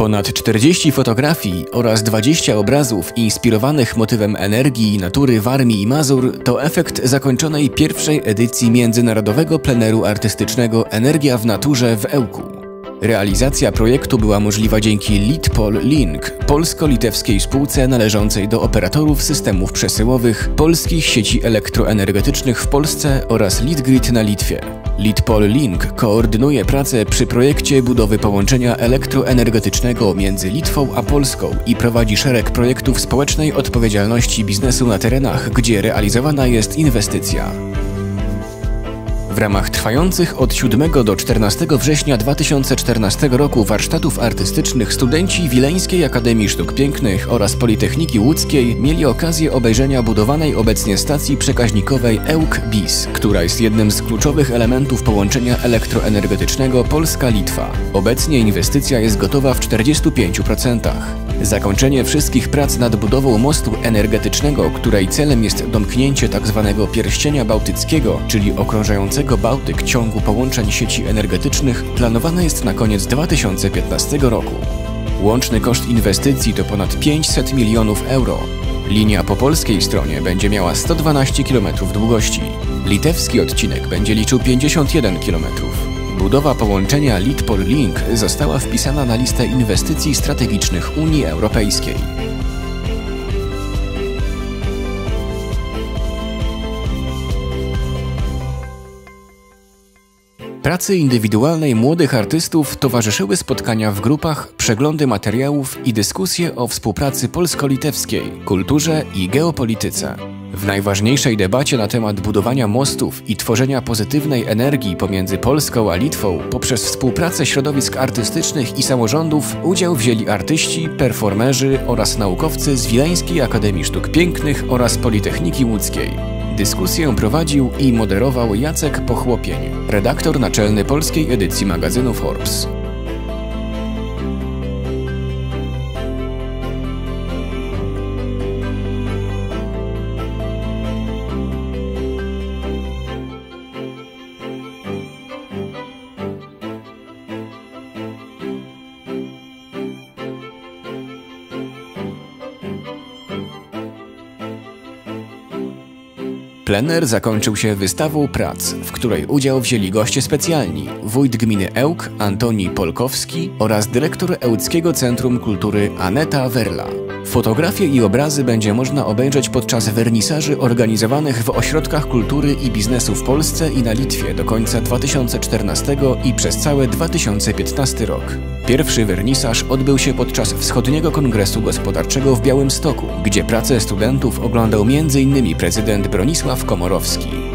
Ponad 40 fotografii oraz 20 obrazów inspirowanych motywem energii i natury Warmii i Mazur to efekt zakończonej pierwszej edycji międzynarodowego pleneru artystycznego Energia w naturze w Ełku. Realizacja projektu była możliwa dzięki Litpol Link, polsko-litewskiej spółce należącej do operatorów systemów przesyłowych polskich sieci elektroenergetycznych w Polsce oraz Litgrid na Litwie. Litpol Link koordynuje pracę przy projekcie budowy połączenia elektroenergetycznego między Litwą a Polską i prowadzi szereg projektów społecznej odpowiedzialności biznesu na terenach, gdzie realizowana jest inwestycja. W ramach trwających od 7 do 14 września 2014 roku warsztatów artystycznych studenci Wileńskiej Akademii Sztuk Pięknych oraz Politechniki Łódzkiej mieli okazję obejrzenia budowanej obecnie stacji przekaźnikowej EUK-BIS, która jest jednym z kluczowych elementów połączenia elektroenergetycznego Polska-Litwa. Obecnie inwestycja jest gotowa w 45%. Zakończenie wszystkich prac nad budową mostu energetycznego, której celem jest domknięcie tzw. Tak pierścienia bałtyckiego, czyli okrążającego Bałtyk ciągu połączeń sieci energetycznych, planowane jest na koniec 2015 roku. Łączny koszt inwestycji to ponad 500 milionów euro. Linia po polskiej stronie będzie miała 112 km długości. Litewski odcinek będzie liczył 51 km. Budowa połączenia Litpol Link została wpisana na listę inwestycji strategicznych Unii Europejskiej. Pracy indywidualnej młodych artystów towarzyszyły spotkania w grupach, przeglądy materiałów i dyskusje o współpracy polsko-litewskiej, kulturze i geopolityce. W najważniejszej debacie na temat budowania mostów i tworzenia pozytywnej energii pomiędzy Polską a Litwą poprzez współpracę środowisk artystycznych i samorządów udział wzięli artyści, performerzy oraz naukowcy z Wileńskiej Akademii Sztuk Pięknych oraz Politechniki Łódzkiej. Dyskusję prowadził i moderował Jacek Pochłopień, redaktor naczelny polskiej edycji magazynu Forbes. Plener zakończył się wystawą prac, w której udział wzięli goście specjalni wójt gminy Ełk Antoni Polkowski oraz dyrektor Ełckiego Centrum Kultury Aneta Werla. Fotografie i obrazy będzie można obejrzeć podczas wernisaży organizowanych w ośrodkach kultury i biznesu w Polsce i na Litwie do końca 2014 i przez całe 2015 rok. Pierwszy wernisaż odbył się podczas Wschodniego Kongresu Gospodarczego w Białymstoku, gdzie pracę studentów oglądał m.in. prezydent Bronisław Komorowski.